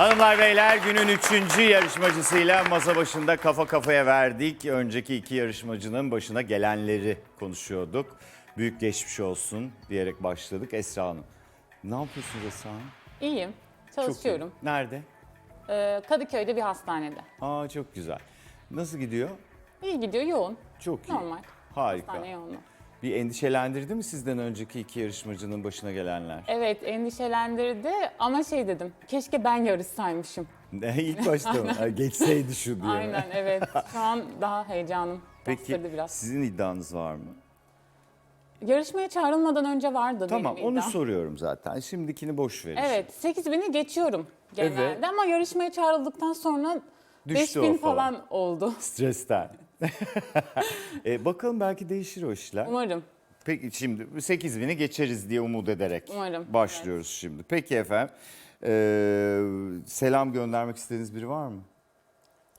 Hanımlar beyler günün üçüncü yarışmacısıyla masa başında kafa kafaya verdik. Önceki iki yarışmacının başına gelenleri konuşuyorduk. Büyük geçmiş olsun diyerek başladık. Esra Hanım. Ne yapıyorsunuz Esra Hanım? İyiyim. Çok iyi. Çalışıyorum. Nerede? Ee, Kadıköy'de bir hastanede. Aa çok güzel. Nasıl gidiyor? İyi gidiyor, yoğun. Çok iyi. Normal. Harika. Hastane yoğunluğu. Bir endişelendirdi mi sizden önceki iki yarışmacının başına gelenler? Evet, endişelendirdi ama şey dedim, keşke ben yarışsaymışım. İlk başta mı? Ha, Geçseydi şu diye. Aynen, evet. Şu an daha heyecanım Peki bastırdı biraz. sizin iddianız var mı? Yarışmaya çağrılmadan önce vardı Tamam benim onu iddiam. soruyorum zaten. Şimdikini boş verin. Evet, 8000'i geçiyorum genelde Evet. ama yarışmaya çağrıldıktan sonra Düştü o 5000 falan. falan oldu. Stresten. e, bakalım belki değişir o işler. Umarım. Peki şimdi 8000'i geçeriz diye umut ederek Umarım, başlıyoruz şimdi. Peki efendim. Ee, selam göndermek istediğiniz biri var mı?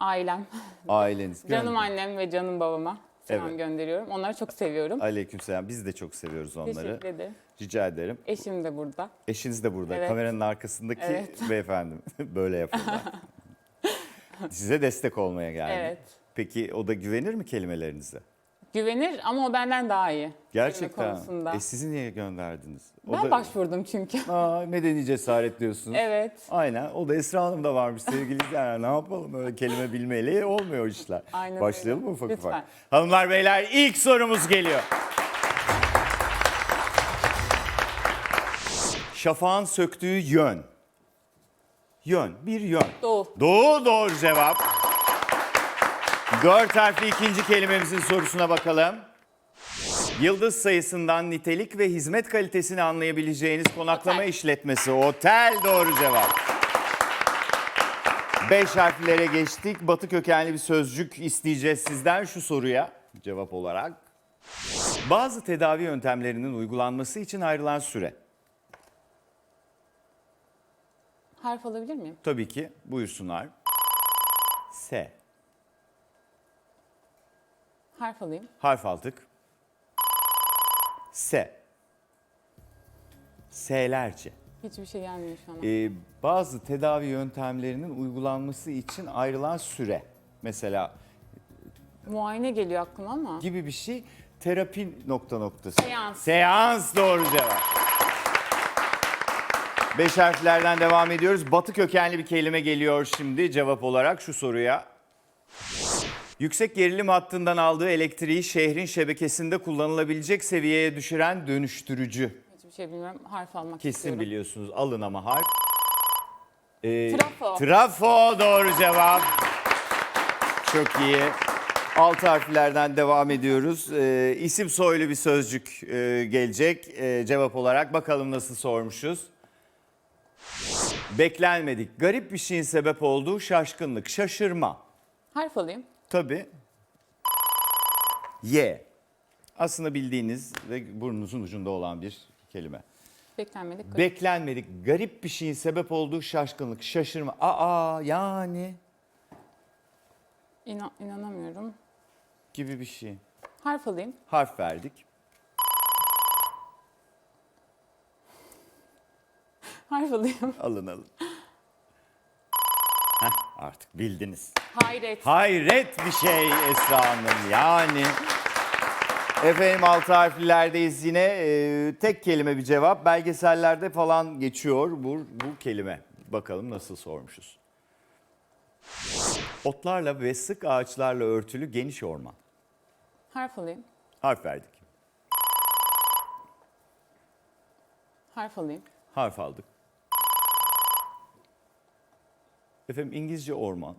Ailem, Aileniz. canım Gönder- annem ve canım babama selam Evet. gönderiyorum. Onları çok seviyorum. Aleykümselam. Biz de çok seviyoruz onları. Teşekkür ederim. Rica ederim. Eşim de burada. Eşiniz de burada. Evet. Kameranın arkasındaki Evet. beyefendi. Böyle yapıyorlar. Size destek olmaya geldi. Evet. Peki o da güvenir mi kelimelerinize? Güvenir ama o benden daha iyi. Gerçekten. Konusunda. E sizi niye gönderdiniz? O ben da- başvurdum çünkü. Aa, medeni cesaret diyorsunuz. evet. Aynen. O da Esra Hanım da varmış sevgili izleyenler. Ne yapalım öyle kelime bilmeyle olmuyor işler. Aynen Başlayalım öyle. mı ufak Lütfen. ufak? Hanımlar beyler ilk sorumuz geliyor. Şafağın söktüğü yön. Yön, bir yön. Doğu. Doğu doğru cevap. Dört harfli ikinci kelimemizin sorusuna bakalım. Yıldız sayısından nitelik ve hizmet kalitesini anlayabileceğiniz konaklama işletmesi otel doğru cevap. Beş harflere geçtik. Batı kökenli bir sözcük isteyeceğiz sizden şu soruya cevap olarak. Bazı tedavi yöntemlerinin uygulanması için ayrılan süre. Harf alabilir miyim? Tabii ki buyursunlar. S. Harf alayım. Harf aldık. S. S'lerce. Hiçbir şey gelmiyor şu an. Ee, bazı tedavi yöntemlerinin uygulanması için ayrılan süre. Mesela Muayene geliyor aklıma ama. gibi bir şey. Terapi nokta noktası. Seans. Seans doğru cevap. Beş harflerden devam ediyoruz. Batı kökenli bir kelime geliyor şimdi cevap olarak şu soruya. Yüksek gerilim hattından aldığı elektriği şehrin şebekesinde kullanılabilecek seviyeye düşüren dönüştürücü. Hiçbir şey bilmiyorum. Harf almak Kesin istiyorum. biliyorsunuz. Alın ama harf. Ee, Trafo. Trafo doğru cevap. Çok iyi. Alt harflerden devam ediyoruz. Ee, isim soylu bir sözcük e, gelecek e, cevap olarak. Bakalım nasıl sormuşuz. Beklenmedik. Garip bir şeyin sebep olduğu şaşkınlık, şaşırma. Harf alayım. Tabii. Y. Aslında bildiğiniz ve burnunuzun ucunda olan bir kelime. Beklenmedik. Beklenmedik, garip bir şeyin sebep olduğu şaşkınlık, şaşırma. Aa yani İnan, inanamıyorum. gibi bir şey. Harf alayım. Harf verdik. Harf alayım. Alın alın. Artık bildiniz. Hayret. Hayret bir şey Esra Hanım yani. Efendim altı harflilerdeyiz yine. Ee, tek kelime bir cevap. Belgesellerde falan geçiyor bu, bu kelime. Bakalım nasıl sormuşuz. Otlarla ve sık ağaçlarla örtülü geniş orman. Harf alayım. Harf verdik. Harf alayım. Harf aldık. Efendim İngilizce orman.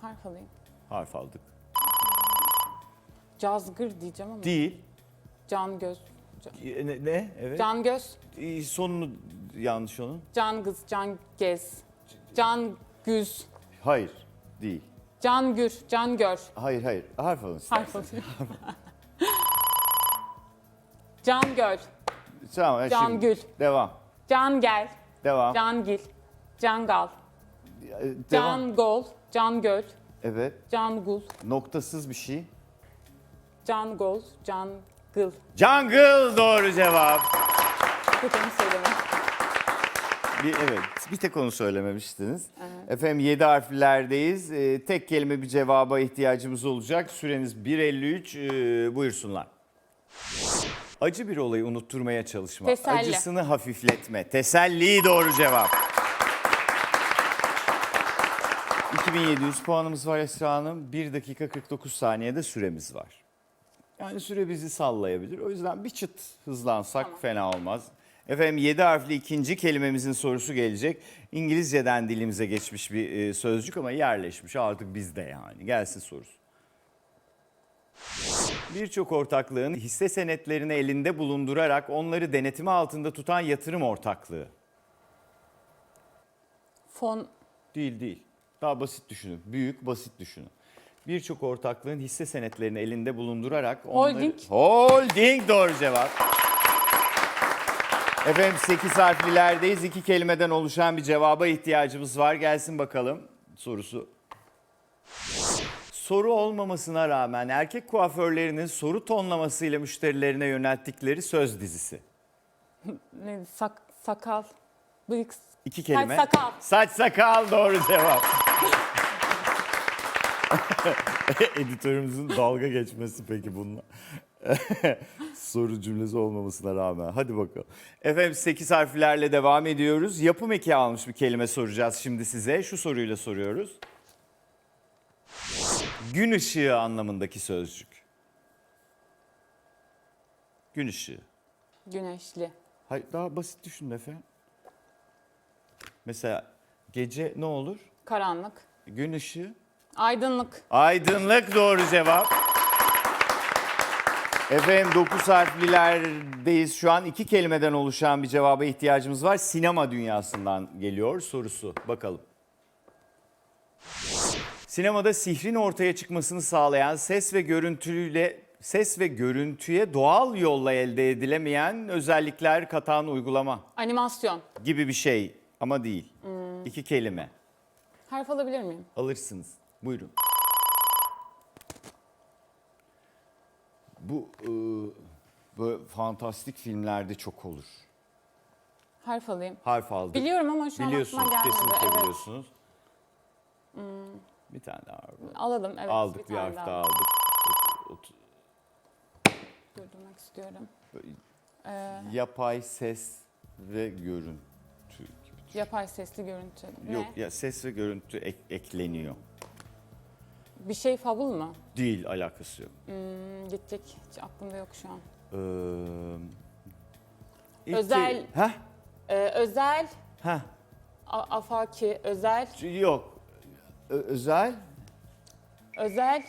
Harf alayım. Harf aldık. Cazgır diyeceğim ama. Değil. Can göz. Can, Ne? ne? Evet. can göz. Ee, Sonunu yanlış onun. Can kız. Can gez. Can güz. Hayır. Değil. Can gür. Can gör. Hayır hayır. Harf alın istersen. Harf alayım. can göl. Tamam. e, Can şimdi Gül. Devam. Can gel. Devam. Can gil. Can gal. Ee, Devam. Can gol. Can göl. Evet. Can gul. Noktasız bir şey. Can gol. Can gıl. Jungle doğru cevap. Söyleme. Bir, evet, bir tek onu söylememiştiniz. Efendim 7 harflerdeyiz. Ee, tek kelime bir cevaba ihtiyacımız olacak. Süreniz 1.53. Ee, buyursunlar. Acı bir olayı unutturmaya çalışma. Teselli. Acısını hafifletme. Teselli doğru cevap. 2700 puanımız var Esra Hanım. 1 dakika 49 saniyede süremiz var. Yani süre bizi sallayabilir. O yüzden bir çıt hızlansak fena olmaz. Efendim 7 harfli ikinci kelimemizin sorusu gelecek. İngilizceden dilimize geçmiş bir e, sözcük ama yerleşmiş artık bizde yani. Gelsin sorusu. Birçok ortaklığın hisse senetlerini elinde bulundurarak onları denetimi altında tutan yatırım ortaklığı. Fon Değil değil. Daha basit düşünün. Büyük basit düşünün. Birçok ortaklığın hisse senetlerini elinde bulundurarak onları... Holding. Holding doğru cevap. Efendim 8 harflilerdeyiz. İki kelimeden oluşan bir cevaba ihtiyacımız var. Gelsin bakalım sorusu. Soru olmamasına rağmen erkek kuaförlerinin soru tonlamasıyla müşterilerine yönelttikleri söz dizisi. ne, sak, sakal. Bıyık. İki kelime. Saç sakal. Saç sakal doğru cevap. Editörümüzün dalga geçmesi peki bununla. Soru cümlesi olmamasına rağmen. Hadi bakalım. Efendim 8 harflerle devam ediyoruz. Yapım eki almış bir kelime soracağız şimdi size. Şu soruyla soruyoruz. Gün ışığı anlamındaki sözcük. Gün ışığı. Güneşli. Hayır, daha basit düşünün efendim. Mesela gece ne olur? Karanlık. Gün ışığı. Aydınlık. Aydınlık doğru cevap. Efendim 9 harflilerdeyiz şu an. iki kelimeden oluşan bir cevaba ihtiyacımız var. Sinema dünyasından geliyor sorusu. Bakalım. Sinemada sihrin ortaya çıkmasını sağlayan ses ve görüntüyle ses ve görüntüye doğal yolla elde edilemeyen özellikler katan uygulama Animasyon. gibi bir şey ama değil. İki kelime. Harf alabilir miyim? Alırsınız. Buyurun. Bu e, böyle fantastik filmlerde çok olur. Harf alayım. Harf aldık. Biliyorum ama şu an Biliyorsunuz, aklıma gelmedi. kesinlikle evet. Hmm. biliyorsunuz. Bir tane daha var. Alalım evet. aldık bir, tane harf daha, aldık. Ot- Durdurmak istiyorum. yapay ses ve görüntü. gibi. Yapay sesli görüntü. Ne? Yok ya ses ve görüntü ek- ekleniyor. Bir şey fabul mu? Değil alakası yok. Hmm, gidecek. Hiç aklımda yok şu an. Ee, ilk Özel- Heh, Ee, özel, heh. a- afaki, özel, Yok. Ö- özel özel,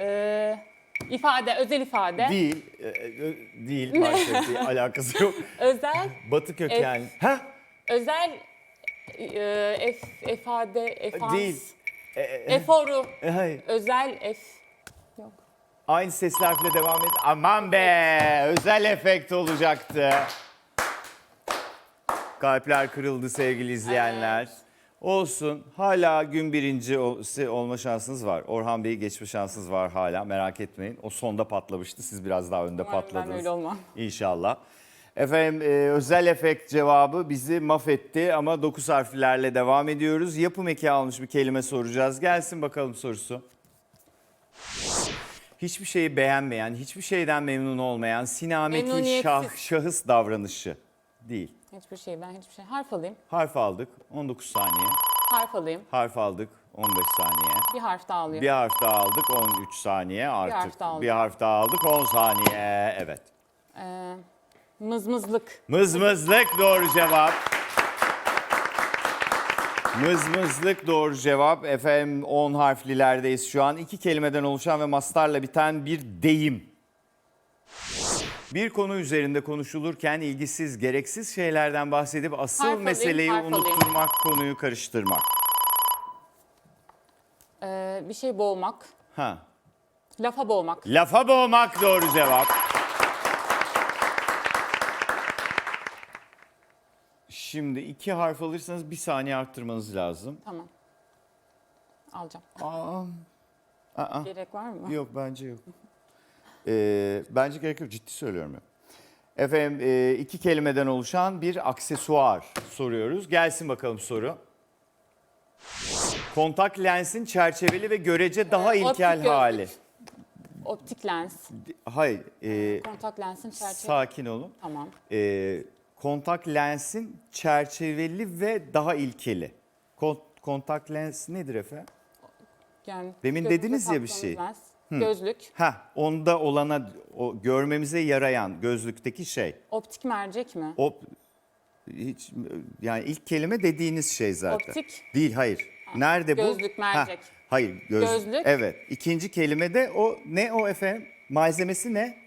e, ifade, özel ifade. Değil, e, e, değil maalesef değil, alakası yok. Özel, Batı kökenli. Ha? özel, e, ef, ifade, efans. Değil. E, e, Eforu, e, hayır. özel, ef. Yok. Aynı sesli harfle devam et. Aman be, özel efekt olacaktı. Kalpler kırıldı sevgili izleyenler. Olsun. Hala gün birinci ol- si- olma şansınız var. Orhan Bey'i geçme şansınız var hala. Merak etmeyin. O sonda patlamıştı. Siz biraz daha önde Umarım ben patladınız. öyle olmam. İnşallah. Efendim e, özel efekt cevabı bizi mahvetti ama 9 harflerle devam ediyoruz. Yapım eki almış bir kelime soracağız. Gelsin bakalım sorusu. Hiçbir şeyi beğenmeyen, hiçbir şeyden memnun olmayan, sinameki Memnuniyetsiz. şah, şahıs davranışı değil. Hiçbir şey, ben hiçbir şey. Harf alayım, Harf aldık 19 saniye. harf alayım. Harf aldık 15 saniye. Bir harf daha alayım. Bir harf daha aldık 13 saniye artık. harf daha aldım. bir harf daha aldık 10 saniye. Evet. Ee, mızmızlık. Mızmızlık doğru cevap. Mızmızlık doğru cevap. Efendim 10 harflilerdeyiz şu an. İki kelimeden oluşan ve mastarla biten bir deyim. Bir konu üzerinde konuşulurken ilgisiz, gereksiz şeylerden bahsedip asıl Harf alayım, meseleyi harf alayım. unutturmak, konuyu karıştırmak. Ee, bir şey boğmak. Ha. Lafa boğmak. Lafa boğmak doğru cevap. Şimdi iki harf alırsanız bir saniye arttırmanız lazım. Tamam. Alacağım. Aa, aa, Gerek var mı? yok bence yok. Ee, bence gerek yok ciddi söylüyorum. ya. Efendim e, iki kelimeden oluşan bir aksesuar soruyoruz. Gelsin bakalım soru. Kontak lensin çerçeveli ve görece daha Ee, ilkel optik hali. gözlük. Optik lens. Hayır, e, Kontak lensin çerçeve. sakin olun. Tamam. E, kontak lensin çerçeveli ve daha ilkeli. Kon- kontak lens nedir efendim? Yani Demin dediniz ya bir şey. lens. Gözlük. Ha, onda olana o görmemize yarayan gözlükteki şey. Optik mercek mi? O hiç yani ilk kelime dediğiniz şey zaten. Optik. Değil, hayır. Nerede bu? Gözlük, mercek. hayır, göz, Gözlük. Evet. İkinci kelime de o ne o efendim? Malzemesi ne?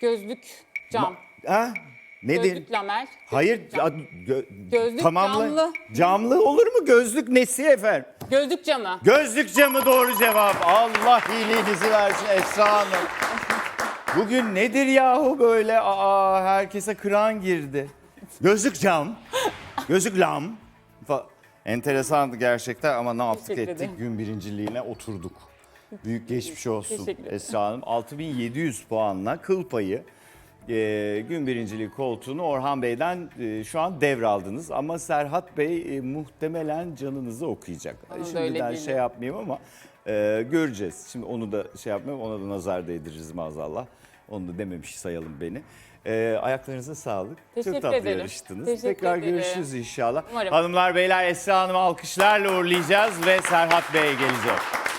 Gözlük cam. Ha? Nedir? Gözlük lamel. Hayır, cam. gö- Gözlük tamamla- camlı. Camlı olur mu? Gözlük nesi efendim? Gözlük camı. Gözlük camı doğru cevap. Allah iyiliğinizi versin Esra Hanım. Bugün nedir yahu böyle? Aa, herkese kıran girdi. Gözlük cam, gözlük lam. Enteresandı gerçekten ama ne yaptık ettik? Gün birinciliğine oturduk. Büyük geçmiş olsun. Esra Hanım. 6700 puanla kıl payı e, gün birinciliği koltuğunu Orhan Bey'den e, şu an devraldınız. Ama Serhat Bey e, muhtemelen canınızı okuyacak. Bana da Şimdiden şey yapmayayım ama e, göreceğiz. Şimdi onu da şey yapmayayım ona da nazar değdiririz maazallah. Onu da dememiş sayalım beni. E, ayaklarınıza sağlık. Teşekkür Çok tatlı ederim. yarıştınız. Teşekkür Tekrar ederim. görüşürüz inşallah. Umarım. Hanımlar beyler Esra Hanım'ı alkışlarla uğurlayacağız ve Serhat Bey gelecek.